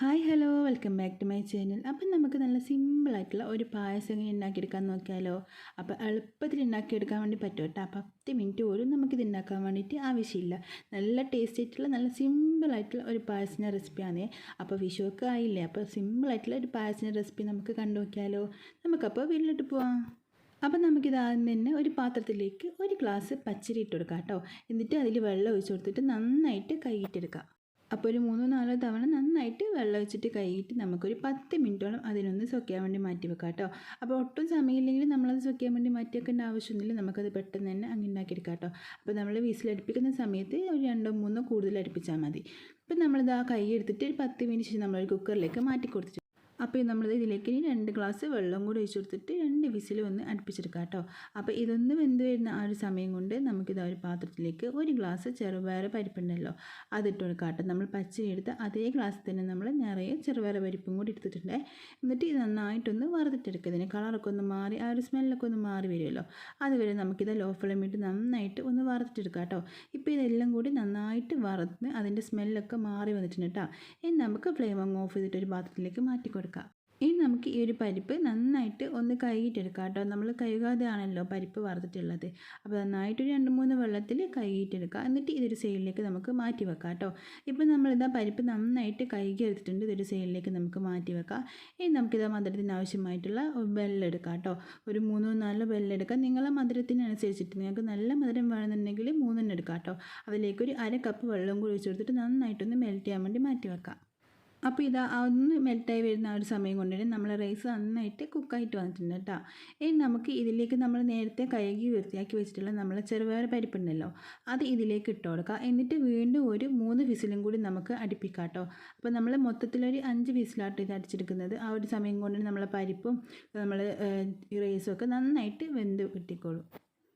Hi hello welcome back to my channel. അപ്പം നമുക്ക് നല്ല സിമ്പിളായിട്ടുള്ള ഒരു പായസം എങ്ങനെ ഉണ്ടാക്കിയെടുക്കാൻ നോക്കിയാലോ? അപ്പോൾ എളുപ്പത്തിൽ ഉണ്ടാക്കിയെടുക്കാൻ വേണ്ടി പറ്റും കേട്ടോ. പത്ത് മിനിറ്റ് പോലും നമുക്കിത് ഉണ്ടാക്കാൻ വേണ്ടിയിട്ട് ആവശ്യമില്ല. നല്ല ടേസ്റ്റ് ആയിട്ടുള്ള നല്ല സിമ്പിളായിട്ടുള്ള ഒരു പായസിന്റെ റെസിപ്പിയാണ്. അപ്പോൾ വിഷുവൊക്കെ ആയില്ലേ? അപ്പോൾ സിമ്പിളായിട്ടുള്ള ഒരു പായസിന്റെ റെസിപ്പി നമുക്ക് കണ്ടു നോക്കിയാലോ? നമുക്കപ്പോൾ വീട്ടിലോട്ട് പോവാം. അപ്പം നമുക്കിത് ആദ്യം തന്നെ ഒരു പാത്രത്തിലേക്ക് ഒരു ഗ്ലാസ് പച്ചരി ഇട്ട് കൊടുക്കാം കേട്ടോ. എന്നിട്ട് അതിൽ വെള്ളം ഒഴിച്ച് കൊടുത്തിട്ട് നന്നായിട്ട് കൈയിട്ടെടുക്കാം അപ്പോൾ ഒരു മൂന്നോ നാലോ തവണ നന്നായിട്ട് വെള്ളം ഒഴിച്ചിട്ട് കഴുകിയിട്ട് നമുക്കൊരു പത്ത് മിനിറ്റോളം അതിനൊന്ന് സൊക്കാൻ വേണ്ടി മാറ്റി വെക്കാം കേട്ടോ. അപ്പോൾ ഒട്ടും സമയമില്ലെങ്കിൽ നമ്മളത് സൊക്കാൻ വേണ്ടി മാറ്റി വെക്കേണ്ട ആവശ്യമൊന്നുമില്ല. നമുക്കത് പെട്ടെന്ന് തന്നെ അങ്ങ് ഉണ്ടാക്കിയെടുക്കാം കേട്ടോ. അപ്പോൾ നമ്മൾ വീസിലടുപ്പിക്കുന്ന സമയത്ത് ഒരു രണ്ടോ മൂന്നോ കൂടുതൽ അടുപ്പിച്ചാൽ മതി. ഇപ്പം നമ്മളിത് ആ കൈ എടുത്തിട്ട് ഒരു പത്ത് മിനിറ്റ് ശേഷം നമ്മളൊരു കുക്കറിലേക്ക് മാറ്റി കൊടുത്തിട്ട് അപ്പോൾ നമ്മൾ ഇതിലേക്ക് ഇനി രണ്ട് ഗ്ലാസ് വെള്ളം കൂടി ഒഴിച്ചു കൊടുത്തിട്ട് രണ്ട് വിസിൽ ഒന്ന് അടുപ്പിച്ചെടുക്കാം കേട്ടോ. അപ്പോൾ ഇതൊന്ന് വെന്ത് വരുന്ന ആ ഒരു സമയം കൊണ്ട് നമുക്കിത് ഒരു പാത്രത്തിലേക്ക് ഒരു ഗ്ലാസ് ചെറുപയർ പരിപ്പുണ്ടല്ലോ അതിട്ട് കൊടുക്കാം കേട്ടോ. നമ്മൾ പച്ച എടുത്ത് അതേ ഗ്ലാസ് തന്നെ നമ്മൾ നിറയെ ചെറുപയർ പരിപ്പും കൂടി എടുത്തിട്ടുണ്ട്. എന്നിട്ട് ഇത് നന്നായിട്ടൊന്ന് വറുത്തിട്ടെടുക്കുക ഇതിന് കളറൊക്കെ ഒന്ന് മാറി ആ ഒരു സ്മെല്ലൊക്കെ ഒന്ന് മാറി വരുമല്ലോ. അതുവരെ നമുക്കിത് ലോ ഫ്ലെയിമിട്ട് നന്നായിട്ട് ഒന്ന് വറുത്തിട്ടെടുക്കാം കേട്ടോ. ഇപ്പോൾ ഇതെല്ലാം കൂടി നന്നായിട്ട് വറുത്ത് അതിന്റെ സ്മെല്ലൊക്കെ മാറി വന്നിട്ടുണ്ട് കേട്ടോ. ഇനി നമുക്ക് ഫ്ലെയിം അങ്ങ് ഓഫ് ചെയ്തിട്ട് ഒരു പാത്രത്തിലേക്ക് മാറ്റി കൊടുക്കാം ഇനി നമുക്ക് ഈ ഒരു പരിപ്പ് നന്നായിട്ട് ഒന്ന് കഴുകിയിട്ടെടുക്കാം കേട്ടോ. നമ്മൾ കഴുകാതെ ആണല്ലോ പരിപ്പ് വറുത്തിട്ടുള്ളത്. അപ്പോൾ നന്നായിട്ട് രണ്ട് മൂന്ന് വെള്ളത്തിൽ കഴുകിയിട്ടെടുക്കുക എന്നിട്ട് ഇതൊരു സൈഡിലേക്ക് നമുക്ക് മാറ്റി വെക്കാം കേട്ടോ. ഇപ്പോൾ നമ്മളിതാ പരിപ്പ് നന്നായിട്ട് കഴുകി എടുത്തിട്ടുണ്ട് ഇതൊരു സൈഡിലേക്ക് നമുക്ക് മാറ്റി വെക്കാം. ഇനി നമുക്കിതാ മധുരത്തിന് ആവശ്യമായിട്ടുള്ള വെള്ളമെടുക്കാം കേട്ടോ. ഒരു മൂന്നോ നാലോ വെള്ളം എടുക്കാം നിങ്ങളെ മധുരത്തിനനുസരിച്ചിട്ട് നിങ്ങൾക്ക് നല്ല മധുരം വേണമെന്നുണ്ടെങ്കിൽ മൂന്നെണ്ണം എടുക്കാം കേട്ടോ. അതിലേക്ക് ഒരു അര കപ്പ് വെള്ളം കൂടി ഒഴിച്ചു കൊടുത്തിട്ട് നന്നായിട്ടൊന്ന് മെൽറ്റ് ചെയ്യാൻ വേണ്ടി മാറ്റി വെക്കാം. അപ്പോൾ ഇത് ഒന്ന് മെൽട്ടായി വരുന്ന ആ ഒരു സമയം കൊണ്ട് തന്നെ നമ്മൾ റൈസ് നന്നായിട്ട് കുക്കായിട്ട് വന്നിട്ടുണ്ട് കേട്ടോ. ഇനി നമുക്ക് ഇതിലേക്ക് നമ്മൾ നേരത്തെ കഴുകി വൃത്തിയാക്കി വെച്ചിട്ടുള്ള നമ്മളെ ചെറുപയർ പരിപ്പുണ്ടല്ലോ അത് ഇതിലേക്ക് ഇട്ട് കൊടുക്കുക എന്നിട്ട് വീണ്ടും ഒരു മൂന്ന് വിസിലും കൂടി നമുക്ക് അടുപ്പിക്കാം കേട്ടോ. അപ്പോൾ നമ്മൾ മൊത്തത്തിലൊരു അഞ്ച് വിസിലാട്ട് ഇത് അടിച്ചെടുക്കുന്നത്. ആ ഒരു സമയം കൊണ്ട് നമ്മളെ പരിപ്പും നമ്മൾ റൈസും ഒക്കെ നന്നായിട്ട് വെന്ത് കിട്ടിക്കോളും.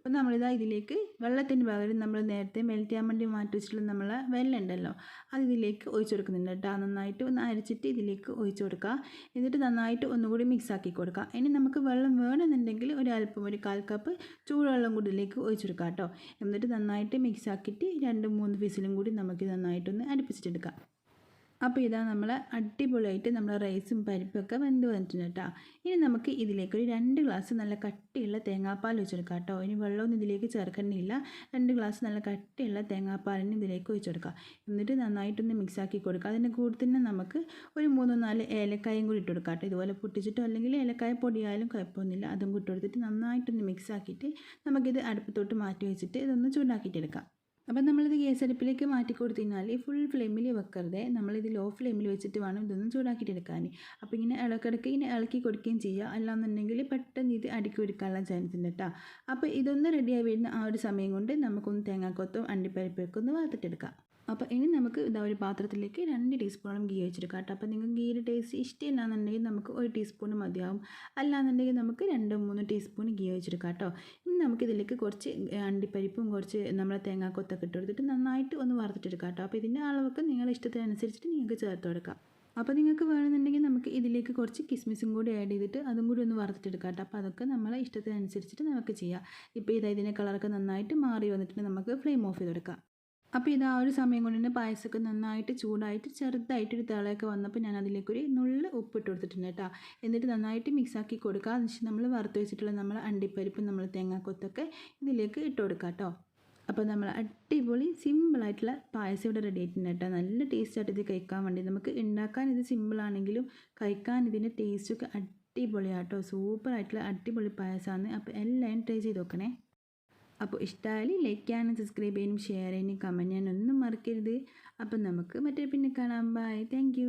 അപ്പോൾ നമ്മളിതാ ഇതിലേക്ക് വെള്ളത്തിന് പകരം നമ്മൾ നേരത്തെ മെൽറ്റ് ചെയ്യാൻ വേണ്ടി മാറ്റി വെച്ചിട്ടുള്ള നമ്മളെ വെള്ളം ഉണ്ടല്ലോ അത് ഇതിലേക്ക് ഒഴിച്ചു കൊടുക്കുന്നുണ്ട് കേട്ടോ. നന്നായിട്ട് ഒന്ന് അരച്ചിട്ട് ഇതിലേക്ക് ഒഴിച്ചു കൊടുക്കുക. എന്നിട്ട് നന്നായിട്ട് ഒന്നുകൂടി മിക്സ് ആക്കി കൊടുക്കുക. ഇനി നമുക്ക് വെള്ളം വേണമെന്നുണ്ടെങ്കിൽ ഒരു അല്പം ഒരു കാൽ കപ്പ് ചൂടുവെള്ളം കൂടി ഇതിലേക്ക് ഒഴിച്ചു കൊടുക്കുക കേട്ടോ. എന്നിട്ട് നന്നായിട്ട് മിക്സ് ആക്കിയിട്ട് രണ്ട് മൂന്ന് പീസിലും കൂടി നമുക്ക് നന്നായിട്ടൊന്ന് അടുപ്പിച്ചിട്ടെടുക്കാം അപ്പോൾ ഇതാ നമ്മൾ അടിപൊളിയായിട്ട് നമ്മൾ റൈസും പരിപ്പൊക്കെ വെന്ത് വന്നിട്ടുണ്ട് കേട്ടോ ഇനി നമുക്ക് ഇതിലേക്ക് ഒരു രണ്ട് ഗ്ലാസ് നല്ല കട്ടിയുള്ള തേങ്ങാപ്പാൽ ഒഴിച്ചെടുക്കാം കേട്ടോ ഇനി വെള്ളമൊന്നും ഇതിലേക്ക് ചേർക്കേണ്ടിയില്ല രണ്ട് ഗ്ലാസ് നല്ല കട്ടിയുള്ള തേങ്ങാപ്പാലിന് ഇതിലേക്ക് ഒഴിച്ചെടുക്കാം. എന്നിട്ട് നന്നായിട്ടൊന്ന് മിക്സ് ആക്കി കൊടുക്കുക അതിന്റെ കൂടെ തന്നെ നമുക്ക് ഒരു മൂന്നോ നാല് ഏലക്കായും കൂടി ഇട്ട് കൊടുക്കാം കേട്ടോ ഇതുപോലെ പൊട്ടിച്ചിട്ടോ അല്ലെങ്കിൽ ഏലക്കായ പൊടിയായാലും കുഴപ്പമൊന്നുമില്ല. അതും കൂട്ടി കൊടുത്തിട്ട് നന്നായിട്ടൊന്ന് മിക്സ് ആക്കിയിട്ട് നമുക്കിത് അടുപ്പത്തോട്ട് മാറ്റി വെച്ചിട്ട് ഇതൊന്ന് ചൂടാക്കിയിട്ടെടുക്കാം. അപ്പം നമ്മളിത് ഗ്യാസ് അടുപ്പിലേക്ക് മാറ്റി കൊടുത്തു കഴിഞ്ഞാൽ ഫുൾ ഫ്ലെയിമിൽ വെക്കരുത്. നമ്മളിത് ലോ ഫ്ലെയിമിൽ വെച്ചിട്ട് വേണം ഇതൊന്നും ചൂടാക്കിയിട്ട് എടുക്കാൻ. അപ്പോൾ ഇങ്ങനെ ഇളക്കിടക്ക് ഇങ്ങനെ ഇളക്കി കൊടുക്കുകയും ചെയ്യുക. അല്ലാന്നുണ്ടെങ്കിൽ പെട്ടെന്ന് ഇത് അടുക്കി കൊടുക്കാനുള്ള ചാൻസ് ഉണ്ട് കേട്ടോ അപ്പോൾ ഇതൊന്ന് റെഡിയായി വരുന്ന ആ ഒരു സമയം കൊണ്ട് നമുക്കൊന്ന് തേങ്ങാക്കൊത്തും അണ്ടിപ്പരിപ്പൊക്കെ ഒന്ന് വറുത്തിട്ടെടുക്കാം. അപ്പോൾ ഇനി നമുക്ക് ഇതാ ഒരു പാത്രത്തിലേക്ക് രണ്ട് ടീസ്പൂണോളം ഗീ വെച്ചെടുക്കാം കേട്ടോ. അപ്പോൾ നിങ്ങൾക്ക് ഗീയുടെ ടേസ്റ്റ് ഇഷ്ടമില്ല എന്നുണ്ടെങ്കിൽ നമുക്ക് ഒരു ടീസ്പൂൺ മതിയാവും. അല്ലാന്നുണ്ടെങ്കിൽ നമുക്ക് രണ്ട് മൂന്ന് ടീസ്പൂൺ ഗീ വെച്ചെടുക്കാം കേട്ടോ. ഇനി നമുക്കിതിലേക്ക് കുറച്ച് അണ്ടിപ്പരിപ്പും കുറച്ച് നമ്മളെ തേങ്ങാക്കൊത്തൊക്കെ ഇട്ട് കൊടുത്തിട്ട് നന്നായിട്ട് ഒന്ന് വറുത്തിട്ടെടുക്കാം കേട്ടോ. അപ്പോൾ ഇതിന്റെ അളവൊക്കെ നിങ്ങളുടെ ഇഷ്ടത്തിനനുസരിച്ചിട്ട് നിങ്ങൾക്ക് ചേർത്ത് കൊടുക്കാം. അപ്പോൾ നിങ്ങൾക്ക് വേണമെന്നുണ്ടെങ്കിൽ നമുക്ക് ഇതിലേക്ക് കുറച്ച് കിസ്മിസും കൂടി ആഡ് ചെയ്തിട്ട് അതും കൂടി ഒന്ന് വറുത്തിട്ടെടുക്കാം കേട്ടോ. അപ്പോൾ അതൊക്കെ നമ്മളെ ഇഷ്ടത്തിനനുസരിച്ചിട്ട് നമുക്ക് ചെയ്യാം. ഇപ്പോൾ ഇതാ ഇതിന്റെ കളറൊക്കെ നന്നായിട്ട് മാറി വന്നിട്ട് നമുക്ക് ഫ്ലെയിം ഓഫ് ചെയ്ത് കൊടുക്കാം അപ്പോൾ ഇത് ആ ഒരു സമയം കൊണ്ട് തന്നെ പായസമൊക്കെ നന്നായിട്ട് ചൂടായിട്ട് ചെറുതായിട്ടൊരു തിളയൊക്കെ വന്നപ്പോൾ ഞാൻ അതിലേക്കൊരു നുള്ള് ഉപ്പിട്ട് കൊടുത്തിട്ടുണ്ട് കേട്ടോ. എന്നിട്ട് നന്നായിട്ട് മിക്സാക്കി കൊടുക്കുക. അതിനുശേഷം നമ്മൾ വറുത്ത് വെച്ചിട്ടുള്ള നമ്മൾ അണ്ടിപ്പരിപ്പും നമ്മൾ തേങ്ങാക്കൊത്തൊക്കെ ഇതിലേക്ക് ഇട്ട് കൊടുക്കാം കേട്ടോ. അപ്പോൾ നമ്മൾ അടിപൊളി സിമ്പിളായിട്ടുള്ള പായസം ഇവിടെ റെഡി ആയിട്ടുണ്ട് കേട്ടോ. നല്ല ടേസ്റ്റായിട്ട് ഇത് കഴിക്കാൻ വേണ്ടി നമുക്ക് ഉണ്ടാക്കാൻ ഇത് സിമ്പിളാണെങ്കിലും കഴിക്കാൻ ഇതിന്റെ ടേസ്റ്റൊക്കെ അടിപൊളിയാട്ടോ സൂപ്പറായിട്ടുള്ള അടിപൊളി പായസമാണ്. അപ്പോൾ എല്ലാവരും ട്രൈ ചെയ്ത് നോക്കണേ. അപ്പോൾ ഇഷ്ടമായാലും ലൈക്ക് ചെയ്യാനും സബ്സ്ക്രൈബ് ചെയ്യാനും ഷെയർ ചെയ്യാനും കമന്റ് ചെയ്യാനും ഒന്നും മറക്കരുത്. അപ്പോൾ നമുക്ക് മറ്റേ പിന്നെ കാണാം. Bye thank